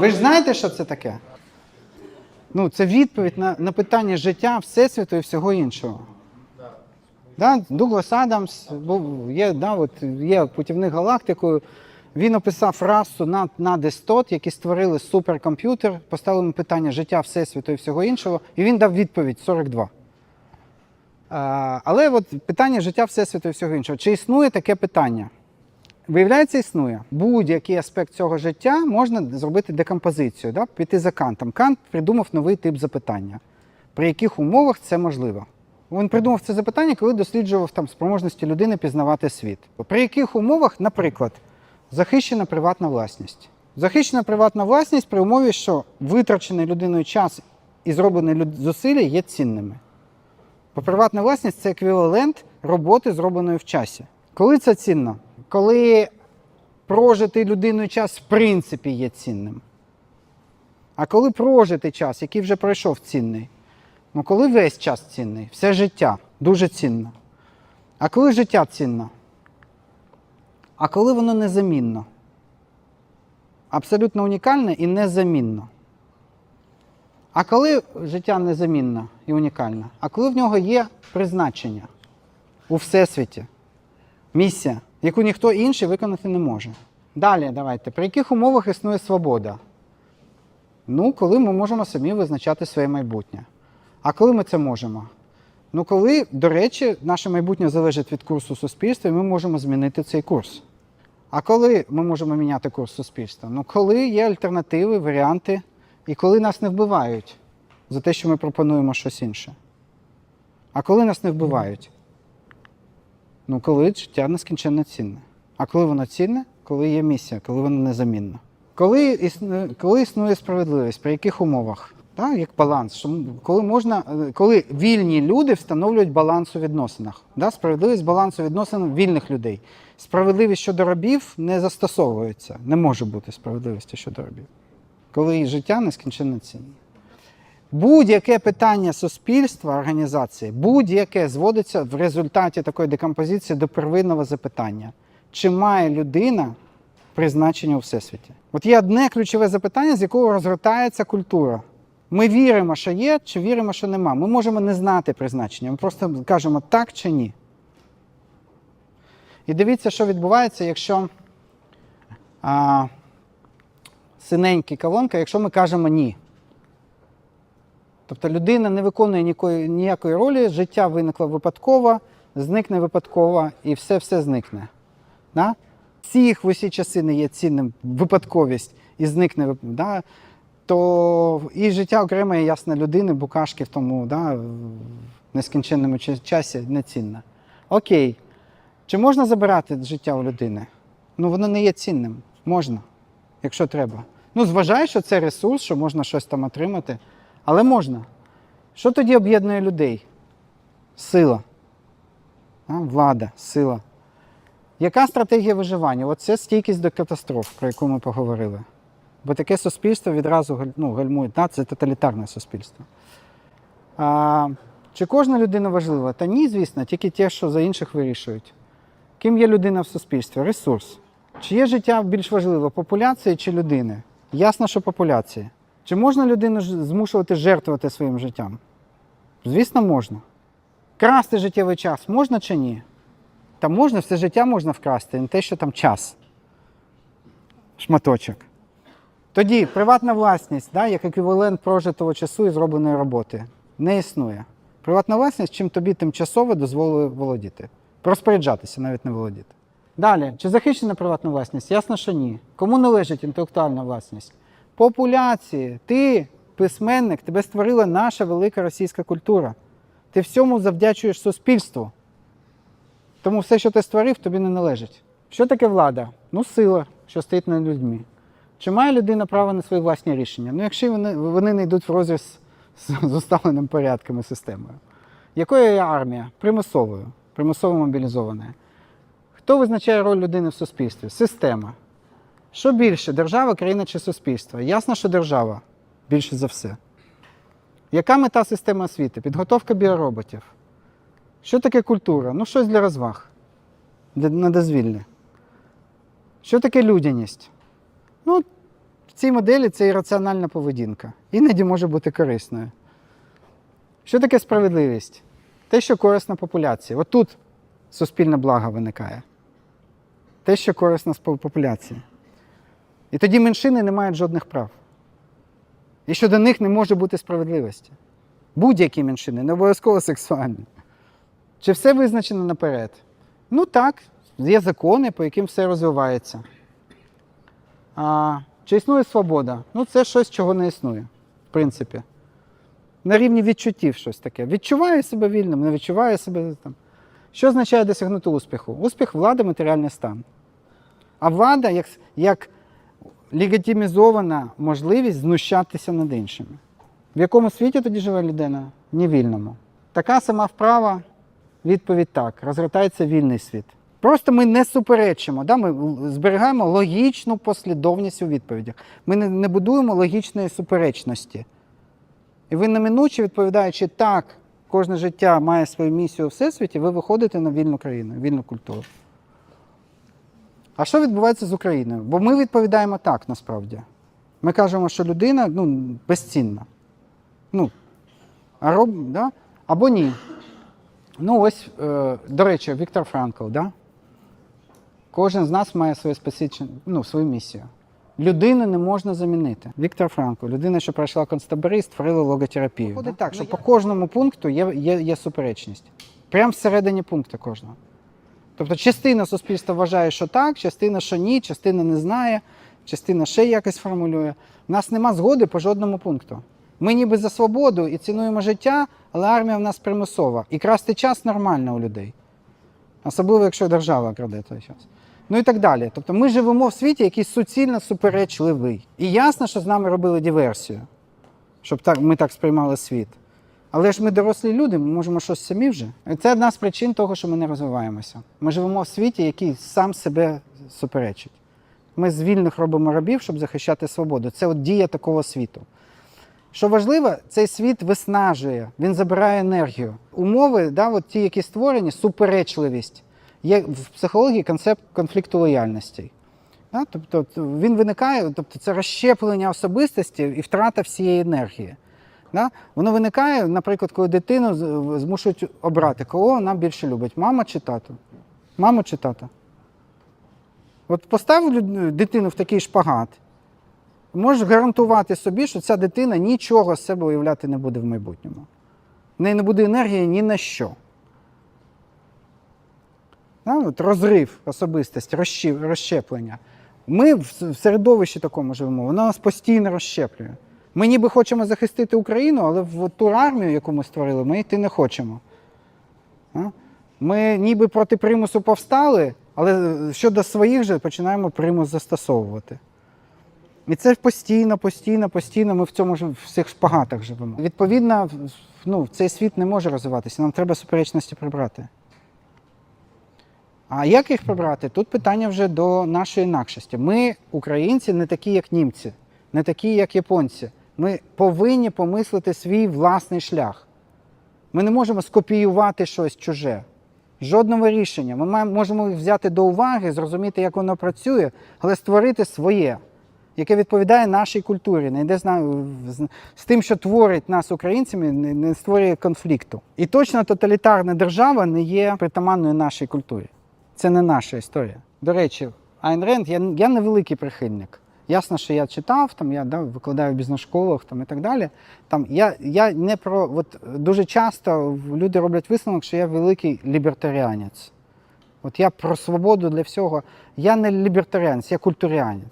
Ви ж знаєте, що це таке? Ну, це відповідь на, на питання життя, Всесвіту і всього іншого. Да? Дуглас Адамс був, є, да, от, є путівник галактикою. Він описав расу над, надистот, які створили суперкомп'ютер, поставили йому питання життя, Всесвіту і всього іншого, і він дав відповідь 42. А, але от питання життя Всесвіту і всього іншого. Чи існує таке питання? Виявляється, існує. Будь-який аспект цього життя можна зробити декомпозицію, да? піти за Кантом. Кант придумав новий тип запитання. При яких умовах це можливо? Він придумав це запитання, коли досліджував там спроможності людини пізнавати світ. При яких умовах, наприклад, захищена приватна власність? Захищена приватна власність при умові, що витрачений людиною час і зроблені зусилля є цінними. Бо приватна власність це еквівалент роботи, зробленої в часі. Коли це цінно? Коли прожитий людиною час в принципі є цінним. А коли прожитий час, який вже пройшов цінний? Ну, коли весь час цінний, все життя дуже цінно. А коли життя цінно? А коли воно незамінно? Абсолютно унікальне і незамінно. А коли життя незамінне і унікальне? А коли в нього є призначення у всесвіті, місія, яку ніхто інший виконати не може. Далі давайте. При яких умовах існує свобода? Ну, коли ми можемо самі визначати своє майбутнє. А коли ми це можемо? Ну, коли, до речі, наше майбутнє залежить від курсу суспільства, і ми можемо змінити цей курс. А коли ми можемо міняти курс суспільства? Ну, коли є альтернативи, варіанти, і коли нас не вбивають за те, що ми пропонуємо щось інше. А коли нас не вбивають? Ну, коли життя нескінченно цінне. А коли воно цінне, коли є місія, коли воно незамінно. Коли існує, коли існує справедливість, при яких умовах? Так, як баланс. Що коли можна, е, коли вільні люди встановлюють баланс у відносинах. Да? Справедливість балансу відносин вільних людей. Справедливість щодо рабів не застосовується. Не може бути справедливості щодо рабів. Коли життя нескінченно цінне. Будь-яке питання суспільства, організації, будь-яке зводиться в результаті такої декомпозиції до первинного запитання: чи має людина призначення у всесвіті? От є одне ключове запитання, з якого розгортається культура. Ми віримо, що є, чи віримо, що нема. Ми можемо не знати призначення. Ми просто кажемо так чи ні. І дивіться, що відбувається, якщо а, синенькі колонка, якщо ми кажемо ні. Тобто людина не виконує ніякої, ніякої ролі, життя виникло випадково, зникне випадково і все-все зникне. Да? Всіх в усі часи не є цінним випадковість і зникне да? то і життя окремої ясна людини, букашки в тому да, в нескінченному часі не цінне. Окей. Чи можна забирати життя у людини? Ну, воно не є цінним. Можна, якщо треба. Ну, зважай, що це ресурс, що можна щось там отримати. Але можна. Що тоді об'єднує людей? Сила. Влада, сила. Яка стратегія виживання? Оце стійкість до катастроф, про яку ми поговорили. Бо таке суспільство відразу ну, гальмує. Да, це тоталітарне суспільство. А, чи кожна людина важлива? Та ні, звісно, тільки ті, що за інших вирішують. Ким є людина в суспільстві? Ресурс. Чи є життя більш важливе популяції чи людини? Ясно, що популяції. Чи можна людину змушувати жертвувати своїм життям? Звісно, можна. Красти життєвий час можна чи ні? Та можна, все життя можна вкрасти, не те, що там час. Шматочок. Тоді приватна власність, да, як еквівалент прожитого часу і зробленої роботи, не існує. Приватна власність, чим тобі тимчасово дозволили володіти. Розпоряджатися, навіть не володіти. Далі, чи захищена приватна власність? Ясно, що ні. Кому належить інтелектуальна власність? Популяції. Ти, письменник, тебе створила наша велика російська культура. Ти всьому завдячуєш суспільству. Тому все, що ти створив, тобі не належить. Що таке влада? Ну, сила, що стоїть над людьми. Чи має людина право на свої власні рішення? Ну, якщо вони, вони не йдуть в розріз з, з уставленим порядком і системою. Якою є армія? Примусовою, примусово мобілізованою. Хто визначає роль людини в суспільстві? Система. Що більше, держава, країна чи суспільство? Ясно, що держава більше за все. Яка мета системи освіти? Підготовка біороботів. Що таке культура? Ну, щось для розваг, для, на дозвілля. Що таке людяність? Ну, цій моделі це ірраціональна поведінка. Іноді може бути корисною. Що таке справедливість? Те, що корисно популяції. От тут суспільне благо виникає. Те, що корисно спо- популяції. І тоді меншини не мають жодних прав. І щодо них не може бути справедливості. Будь-які меншини, не обов'язково сексуальні. Чи все визначено наперед? Ну так, є закони, по яким все розвивається. А, чи існує свобода? Ну, це щось, чого не існує, в принципі. На рівні відчуттів щось таке. Відчуває себе вільним, не відчуває себе там. Що означає досягнути успіху? Успіх влади матеріальний стан. А влада як, як легітимізована можливість знущатися над іншими. В якому світі тоді живе людина? Ні вільному. Така сама вправа, відповідь так. Розгортається вільний світ. Просто ми не суперечимо, да? ми зберігаємо логічну послідовність у відповідях. Ми не, не будуємо логічної суперечності. І ви неминуче відповідаючи так, кожне життя має свою місію у всесвіті, ви виходите на вільну країну, вільну культуру. А що відбувається з Україною? Бо ми відповідаємо так насправді. Ми кажемо, що людина ну, безцінна. Ну, а роб, да? Або ні. Ну, ось, е, до речі, Віктор Франкл, да? Кожен з нас має своє специфічне, ну, свою місію. Людину не можна замінити. Віктор Франкл, людина, що пройшла концтабори, створила логотерапію. Виходить так, що по кожному пункту є, є, є суперечність. Прямо всередині пункту кожного. Тобто частина суспільства вважає, що так, частина, що ні, частина не знає, частина ще якось формулює. У нас нема згоди по жодному пункту. Ми ніби за свободу і цінуємо життя, але армія в нас примусова. І красти час нормально у людей. Особливо, якщо держава краде той час. Ну і так далі. Тобто ми живемо в світі, який суцільно суперечливий. І ясно, що з нами робили диверсію, щоб так, ми так сприймали світ. Але ж ми дорослі люди, ми можемо щось самі вже. Це одна з причин того, що ми не розвиваємося. Ми живемо в світі, який сам себе суперечить. Ми з вільних робимо рабів, щоб захищати свободу. Це от дія такого світу. Що важливо, цей світ виснажує, він забирає енергію. Умови, да, от ті, які створені, суперечливість. Є в психології концепт конфлікту лояльностей. Да? Тобто він виникає, тобто це розщеплення особистості і втрата всієї енергії. Да? Воно виникає, наприклад, коли дитину змушують обрати, кого вона більше любить, мама чи тато? Маму чи тата? От постав дитину в такий шпагат, можеш гарантувати собі, що ця дитина нічого з себе уявляти не буде в майбутньому. В неї не буде енергії ні на що. Да, от розрив особистості, розщеплення. Ми в середовищі такому живемо, воно нас постійно розщеплює. Ми ніби хочемо захистити Україну, але в ту армію, яку ми створили, ми йти не хочемо. Ми ніби проти примусу повстали, але щодо своїх же починаємо примус застосовувати. І це постійно, постійно, постійно ми в цьому ж в шпагатах живемо. Відповідно, ну, цей світ не може розвиватися, нам треба суперечності прибрати. А як їх прибрати? Тут питання вже до нашої інакшості. Ми, українці, не такі, як німці, не такі, як японці. Ми повинні помислити свій власний шлях. Ми не можемо скопіювати щось чуже. Жодного рішення. Ми маємо, можемо взяти до уваги, зрозуміти, як воно працює, але створити своє, яке відповідає нашій культурі, не йде з, тим, що творить нас українцями, не, не створює конфлікту. І точно тоталітарна держава не є притаманною нашій культурі. Це не наша історія. До речі, Айн Ренд, я, я невеликий прихильник. Ясно, що я читав, там я да, викладаю в бізнес-школах там, і так далі. Там, я, я не про, от, дуже часто люди роблять висновок, що я великий лібертаріанець. От я про свободу для всього. Я не лібертаріанець, я культуріанець.